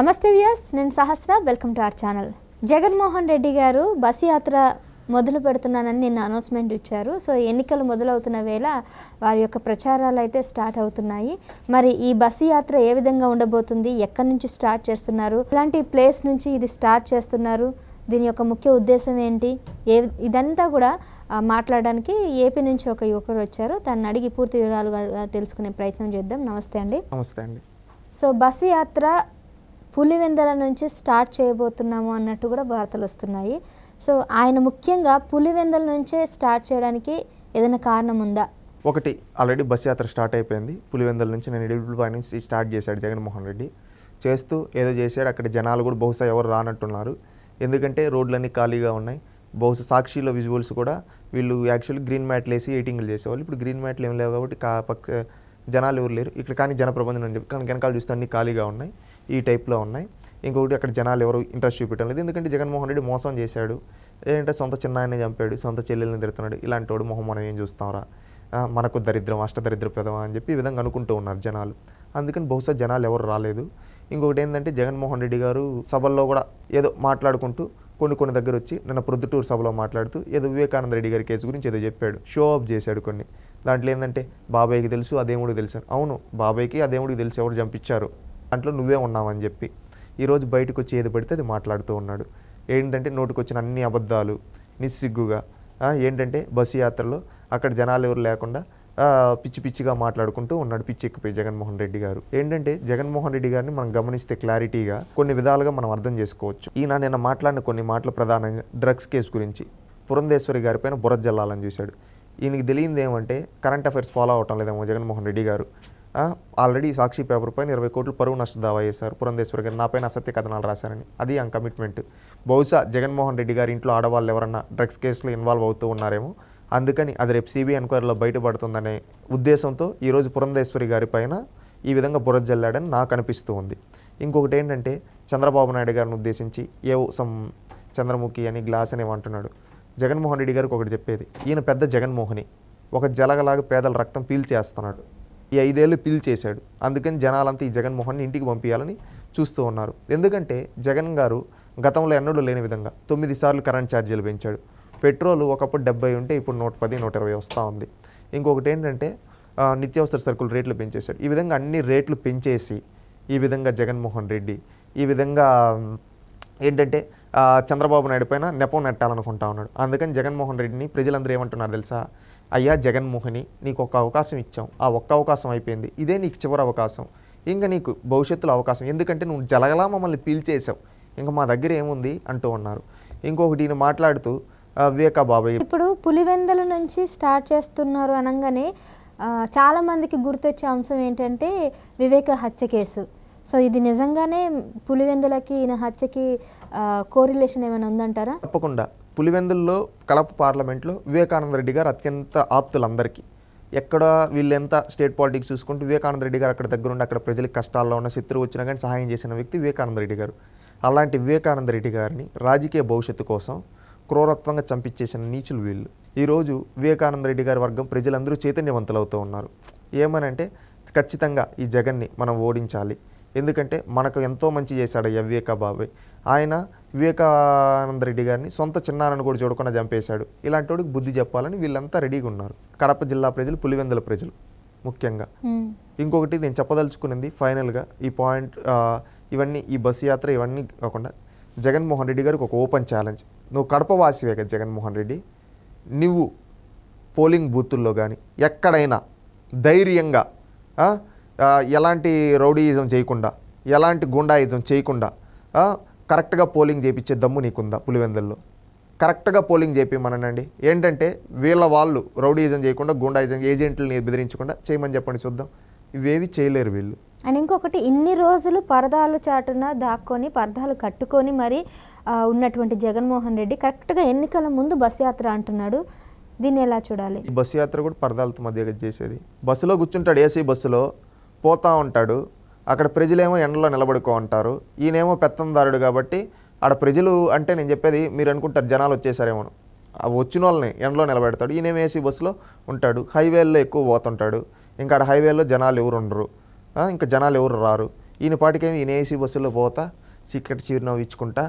నమస్తే వ్యూయర్స్ నేను Sahasra welcome to our channel. Jaganmohan Reddy గారు బస్ యాత్ర మొదలు పెడుతున్నానని నిన్న అనౌన్స్మెంట్ ఇచ్చారు. సో ఎన్నికలు మొదలవుతున్న వేళ వారి యొక్క ప్రచారాలు అయితే స్టార్ట్ అవుతున్నాయి. మరి ఈ బస్సు యాత్ర ఏ విధంగా ఉండబోతుంది? ఎక్కడి నుంచి స్టార్ట్ చేస్తున్నారు? ఇలాంటి ప్లేస్ నుంచి ఇది స్టార్ట్ చేస్తున్నారు? దీని యొక్క ముఖ్య ఉద్దేశం ఏంటి? ఏ ఇదంతా కూడా మాట్లాడడానికి ఏపీ నుంచి ఒక యువకుడు వచ్చారు. తనని అడిగి పూర్తి వివరాలు తెలుసుకునే ప్రయత్నం చేద్దాం. నమస్తే అండి. నమస్తే అండి. సో బస్సు యాత్ర పులివెందల నుంచి స్టార్ట్ చేయబోతున్నాము అన్నట్టు కూడా వార్తలు వస్తున్నాయి. సో ఆయన ముఖ్యంగా పులివెందల నుంచే స్టార్ట్ చేయడానికి ఏదైనా కారణం ఉందా? ఒకటి ఆల్రెడీ బస్ యాత్ర స్టార్ట్ అయిపోయింది. పులివెందల నుంచి నేను ఇడిపిల్పాయ నుంచి స్టార్ట్ చేశాడు జగన్మోహన్ రెడ్డి. చేస్తూ ఏదో చేశాడు. అక్కడ జనాలు కూడా బహుశా ఎవరు రానట్టున్నారు. ఎందుకంటే రోడ్లన్నీ ఖాళీగా ఉన్నాయి. బహుశా సాక్షిలో విజువల్స్ కూడా వీళ్ళు యాక్చువల్లీ గ్రీన్ మ్యాట్లు వేసి ఎయిటింగ్లు చేసేవాళ్ళు. ఇప్పుడు గ్రీన్ మ్యాట్లు ఏం లేవు కాబట్టి కా పక్క జనాలు ఎవరు లేరు. ఇక్కడ కానీ జనప్రబంధం అని చెప్పి కానీ వెనకాల చూస్తే అన్ని ఖాళీగా ఉన్నాయి. ఈ టైప్లో ఉన్నాయి. ఇంకొకటి అక్కడ జనాలు ఎవరు ఇంట్రెస్ట్ చూపించడం లేదు. ఎందుకంటే జగన్మోహన్ రెడ్డి మోసం చేశాడు. ఏంటంటే సొంత చిన్నాయన్ని చంపాడు సొంత చెల్లెల్ని తిడుతున్నాడు. ఇలాంటి వాడు మొహం మనం ఏం చూస్తాంరా? మనకు దరిద్రం అష్టదరిద్ర పెదవా అని చెప్పి ఈ విధంగా అనుకుంటూ ఉన్నారు జనాలు. అందుకని బహుశా జనాలు ఎవరు రాలేదు. ఇంకొకటి ఏంటంటే జగన్మోహన్ రెడ్డి గారు సభల్లో కూడా ఏదో మాట్లాడుకుంటూ కొన్ని కొన్ని దగ్గర వచ్చి నిన్న ప్రొద్దుటూరు సభలో మాట్లాడుతూ ఏదో వివేకానంద రెడ్డి గారి కేసు గురించి ఏదో చెప్పాడు. షో ఆఫ్ చేశాడు కొన్ని. దాంట్లో ఏంటంటే బాబాయ్కి తెలుసు అదేముడికి తెలుసు. అవును బాబాయ్కి అదేముడికి తెలుసు ఎవరు చంపించారు. దాంట్లో నువ్వే ఉన్నావని చెప్పి ఈరోజు బయటకు వచ్చి ఏది పడితే అది మాట్లాడుతూ ఉన్నాడు. ఏంటంటే నోటికొచ్చిన అన్ని అబద్ధాలు నిస్సిగ్గుగా ఏంటంటే బస్సు యాత్రలో అక్కడ జనాలు ఎవరు లేకుండా పిచ్చి పిచ్చిగా మాట్లాడుకుంటూ ఉన్నాడు పిచ్చి ఎక్కిపోయి జగన్మోహన్ రెడ్డి గారు. ఏంటంటే జగన్మోహన్ రెడ్డి గారిని మనం గమనిస్తే క్లారిటీగా కొన్ని విధాలుగా మనం అర్థం చేసుకోవచ్చు. ఈయన నేను మాట్లాడిన కొన్ని మాటలు ప్రధానంగా డ్రగ్స్ కేసు గురించి. పురంధేశ్వరి గారి పైన బురద జల్లాలని చూశాడు. ఈయనకి తెలియంది ఏమంటే కరెంట్ అఫైర్స్ ఫాలో అవటం లేదేమో జగన్మోహన్ రెడ్డి గారు. ఆల్రెడీ సాక్షి పేపర్ పైన ఇరవై కోట్లు పరువు నష్ట దావా చేశారు. పురంధేశ్వరి గారు నా పైన అసత్య కథనాలు రాశారని. అది ఆ కమిట్మెంట్ బహుశా జగన్మోహన్ రెడ్డి గారి ఇంట్లో ఆడవాళ్ళు ఎవరన్నా డ్రగ్స్ కేసులో ఇన్వాల్వ్ అవుతూ ఉన్నారేమో. అందుకని అది రేపు సిబిఐ ఎంక్వైరీలో బయటపడుతుందనే ఉద్దేశంతో ఈరోజు పురంధేశ్వరి గారి పైన ఈ విధంగా బురద జల్లాడని నాకు అనిపిస్తూ ఉంది. ఇంకొకటి ఏంటంటే చంద్రబాబు నాయుడు గారిని ఉద్దేశించి ఏ సమ్ చంద్రముఖి అని గ్లాస్ అని అంటున్నాడు. జగన్మోహన్ రెడ్డి గారికి ఒకటి చెప్పేది ఈయన పెద్ద జగన్మోహని. ఒక జలగలాగా పేదల రక్తం పీల్చేస్తున్నాడు. ఈ ఐదేళ్ళు పీల్చేశాడు అందుకని జనాలంతా ఈ జగన్మోహన్ని ఇంటికి పంపించాలని చూస్తూ ఉన్నారు. ఎందుకంటే జగన్ గారు గతంలో ఎన్నడూ లేని విధంగా తొమ్మిది సార్లు కరెంట్ ఛార్జీలు పెంచాడు. పెట్రోల్ ఒకప్పుడు డెబ్బై ఉంటే ఇప్పుడు నూట పది నూట ఇరవై వస్తూ ఉంది. ఇంకొకటి ఏంటంటే నిత్యావసర సరుకులు రేట్లు పెంచేశాడు. ఈ విధంగా అన్ని రేట్లు పెంచేసి ఈ విధంగా జగన్మోహన్ రెడ్డి ఈ విధంగా ఏంటంటే చంద్రబాబు నాయుడు పైన నెపం నెట్టాలనుకుంటా ఉన్నాడు. అందుకని జగన్మోహన్ రెడ్డిని ప్రజలందరూ ఏమంటున్నారు తెలుసా? అయ్యా జగన్మోహిని నీకు ఒక అవకాశం ఇచ్చాం. ఆ ఒక్క అవకాశం అయిపోయింది. ఇదే నీకు చివరి అవకాశం. ఇంకా నీకు భవిష్యత్తులో అవకాశం. ఎందుకంటే నువ్వు జలగలా మమ్మల్ని పీల్చేసావు ఇంకా మా దగ్గర ఏముంది అంటూ ఉన్నారు. ఇంకొకటి ఈయన మాట్లాడుతూ వివేకా బాబాయ్ ఇప్పుడు పులివెందల నుంచి స్టార్ట్ చేస్తున్నారు అనగానే చాలామందికి గుర్తొచ్చే అంశం ఏంటంటే వివేక హత్య కేసు. సో ఇది నిజంగానే పులివెందులకి ఈయన హత్యకి కోరిలేషన్ ఏమైనా ఉందంటారా? తప్పకుండా. పులివెందుల్లో కడప పార్లమెంట్లో వివేకానంద రెడ్డి గారు అత్యంత ఆప్తులందరికీ. ఎక్కడ వీళ్ళెంత స్టేట్ పాలిటిక్స్ చూసుకుంటూ వివేకానంద రెడ్డి గారు అక్కడ దగ్గరుండి అక్కడ ప్రజలకు కష్టాల్లో ఉన్న శత్రువు వచ్చినా కానీ సహాయం చేసిన వ్యక్తి వివేకానంద రెడ్డి గారు. అలాంటి వివేకానంద రెడ్డి గారిని రాజకీయ భవిష్యత్తు కోసం క్రూరత్వంగా చంపించేసిన నీచులు వీళ్ళు. ఈరోజు వివేకానంద రెడ్డి గారి వర్గం ప్రజలందరూ చైతన్యవంతులవుతూ ఉన్నారు. ఏమనంటే ఖచ్చితంగా ఈ జగన్ని మనం ఓడించాలి. ఎందుకంటే మనకు ఎంతో మంచి చేశాడు అయ్యా వివేకా బాబాయ్ ఆయన వివేకానంద రెడ్డి గారిని సొంత చిన్నాన్నను కూడా చూడకుండా చంపేశాడు. ఇలాంటి వాడికి బుద్ధి చెప్పాలని వీళ్ళంతా రెడీగా ఉన్నారు. కడప జిల్లా ప్రజలు పులివెందుల ప్రజలు ముఖ్యంగా. ఇంకొకటి నేను చెప్పదలుచుకున్నది ఫైనల్గా ఈ పాయింట్ ఇవన్నీ ఈ బస్సు యాత్ర ఇవన్నీ కాకుండా జగన్మోహన్ రెడ్డి గారికి ఒక ఓపెన్ ఛాలెంజ్. నువ్వు కడప వాసివే కదా జగన్మోహన్ రెడ్డి. నువ్వు పోలింగ్ బూతుల్లో కానీ ఎక్కడైనా ధైర్యంగా ఎలాంటి రౌడీయిజం చేయకుండా ఎలాంటి గుండాయిజం చేయకుండా కరెక్ట్గా పోలింగ్ చేయించే దమ్ము నీకుందా పులివెందుల్లో? కరెక్ట్గా పోలింగ్ చేపిమనండి ఏంటంటే వీళ్ళ వాళ్ళు రౌడీయిజం చేయకుండా గుండాయిజం ఏజెంట్లని బెదిరించకుండా చేయమని చెప్పండి చూద్దాం. ఇవేవి చేయలేరు వీళ్ళు. అండ్ ఇంకొకటి ఇన్ని రోజులు పరదాలు చాటున దాక్కొని పరదాలు కట్టుకొని మరి ఉన్నటువంటి జగన్మోహన్ రెడ్డి కరెక్ట్గా ఎన్నికల ముందు బస్ యాత్ర అంటున్నాడు. దీన్ని ఎలా చూడాలి? బస్సు యాత్ర కూడా పరదాలతో మధ్య చేసేది. బస్సులో కూర్చుంటాడు ఏసీ బస్సులో. పోతా ఉంటాడు. అక్కడ ప్రజలేమో ఎండలో నిలబడుకో ఉంటారు ఈయనేమో పెత్తందారుడు కాబట్టి ఆడ ప్రజలు అంటే నేను చెప్పేది మీరు అనుకుంటారు జనాలు వచ్చేసారేమో వచ్చిన వాళ్ళని ఎండలో నిలబెడతాడు. ఈయన ఏసీ బస్సులో ఉంటాడు. హైవేల్లో ఎక్కువ పోతుంటాడు. ఇంకా ఆడ హైవేలో జనాలు ఎవరు ఉండరు. ఇంకా జనాలు ఎవరు రారు. ఈయన పాటికేమి ఈయన ఏసీ బస్సులో పోతా సీక్రెట్ చిరునవ్వు ఇచ్చుకుంటా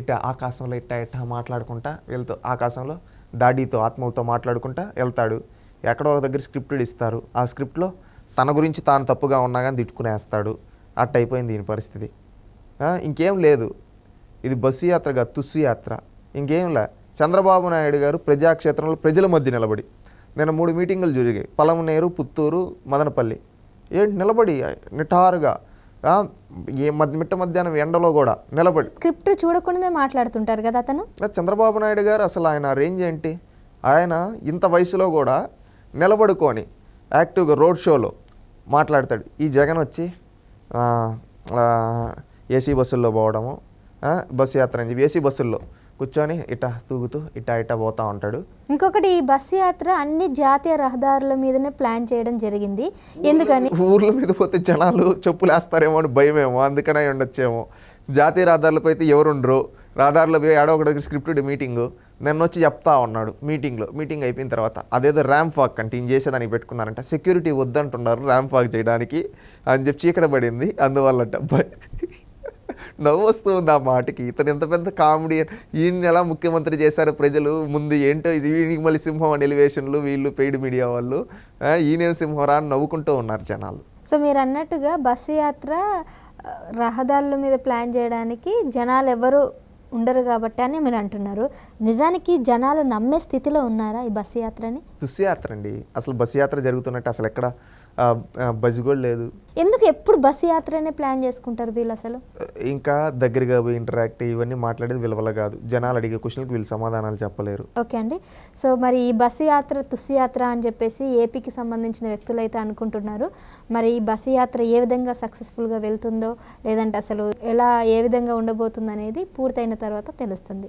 ఇట్ట ఆకాశంలో ఇట్ట ఇట్ట మాట్లాడుకుంటా వెళ్తూ ఆకాశంలో దాడితో ఆత్మలతో మాట్లాడుకుంటా వెళ్తాడు. ఎక్కడో ఒక దగ్గర స్క్రిప్టెడ్ ఇస్తారు. ఆ స్క్రిప్ట్లో తన గురించి తాను తప్పుగా ఉన్నా కానీ తిట్టుకునేస్తాడు. అట్ట అయిపోయింది దీని పరిస్థితి. ఇంకేం లేదు. ఇది బస్సు యాత్రగా తుస్సు యాత్ర. ఇంకేం లే. చంద్రబాబు నాయుడు గారు ప్రజాక్షేత్రంలో ప్రజల మధ్య నిలబడి. నిన్న మూడు మీటింగులు జరిగాయి. పలమనేరు పుత్తూరు మదనపల్లి. ఏంటి నిలబడి? నిటారుగా. ఏ మధ్య మిట్ట మధ్యాహ్నం ఎండలో కూడా నిలబడి. స్క్రిప్ట్ చూడకుండానే మాట్లాడుతుంటారు కదా అతను? చంద్రబాబు నాయుడు గారు అసలు ఆయన రేంజ్ ఏంటి? ఆయన ఇంత వయసులో కూడా నిలబడుకొని యాక్టివ్గా రోడ్ షోలో మాట్లాడతాడు. ఈ జగన్ వచ్చి ఏసీ బస్సుల్లో పోవడము బస్సు యాత్ర అని చెప్పి ఏసీ బస్సుల్లో కూర్చొని ఇట తూగుతూ ఇట ఇట పోతూ ఉంటాడు. ఇంకొకటి ఈ బస్సు యాత్ర అన్ని జాతీయ రహదారుల మీదనే ప్లాన్ చేయడం జరిగింది. ఎందుకని? ఊర్ల మీద పోతే జనాలు చెప్పులు వేస్తారేమో అని భయమేమో అందుకనే ఉండొచ్చేమో. జాతీయ రహదారులపై అయితే ఎవరుండరు? రహదారులో పోయి ఆడో ఒక దగ్గర స్క్రిప్టెడ్ మీటింగ్ నిన్న వచ్చి చెప్తా ఉన్నాడు మీటింగ్లో మీటింగ్ అయిపోయిన తర్వాత అదేదో ర్యాంప్ వాక్ అంటే ఈయన చేసేదానికి పెట్టుకున్నారంట. సెక్యూరిటీ వద్దంటున్నారు ర్యాంప్ వాక్ చేయడానికి అని చెప్పి చీకట పడింది. అందువల్ల బ- నవ్వు వస్తుంది ఆ మాటకి. ఇతను ఎంత పెద్ద కామెడీ ఈయన్ని ఎలా ముఖ్యమంత్రి చేశారు ప్రజలు? ముందు ఏంటో ఇది వీనికి మళ్ళీ సింహం అని ఎలివేషన్లు వీళ్ళు పెయిడ్ మీడియా వాళ్ళు. ఈయనేం సింహరా అని నవ్వుకుంటూ ఉన్నారు జనాలు. సో మీరు అన్నట్టుగా బస్సు యాత్ర రహదారుల మీద ప్లాన్ చేయడానికి జనాలు ఎవరు ఉండరు కాబట్టి అని మీరు అంటున్నారు. నిజానికి జనాలు నమ్మే స్థితిలో ఉన్నారా ఈ బస్సు యాత్రని? తుస్సు యాత్ర అండి. అసలు బస్సు యాత్ర జరుగుతున్నట్టు అసలు ఎక్కడ బజ్జి కూడా లేదు. ఎందుకు ఎప్పుడు బస్సు యాత్రనే ప్లాన్ చేసుకుంటారు వీళ్ళు అసలు? ఇంకా దగ్గరగా పోయి ఇంటరాక్ట్ ఇవన్నీ మాట్లాడేది విలువల కాదు. జనాలు అడిగే క్వశ్చన్కి వీళ్ళు సమాధానాలు చెప్పలేరు. ఓకే అండి. సో మరి ఈ బస్సు యాత్ర తుస్సు యాత్ర అని చెప్పేసి ఏపీకి సంబంధించిన వ్యక్తులు అయితే అనుకుంటున్నారు. మరి ఈ బస్సు యాత్ర ఏ విధంగా సక్సెస్ఫుల్గా వెళ్తుందో లేదంటే అసలు ఎలా ఏ విధంగా ఉండబోతుంది అనేది పూర్తయిన తర్వాత తెలుస్తుంది.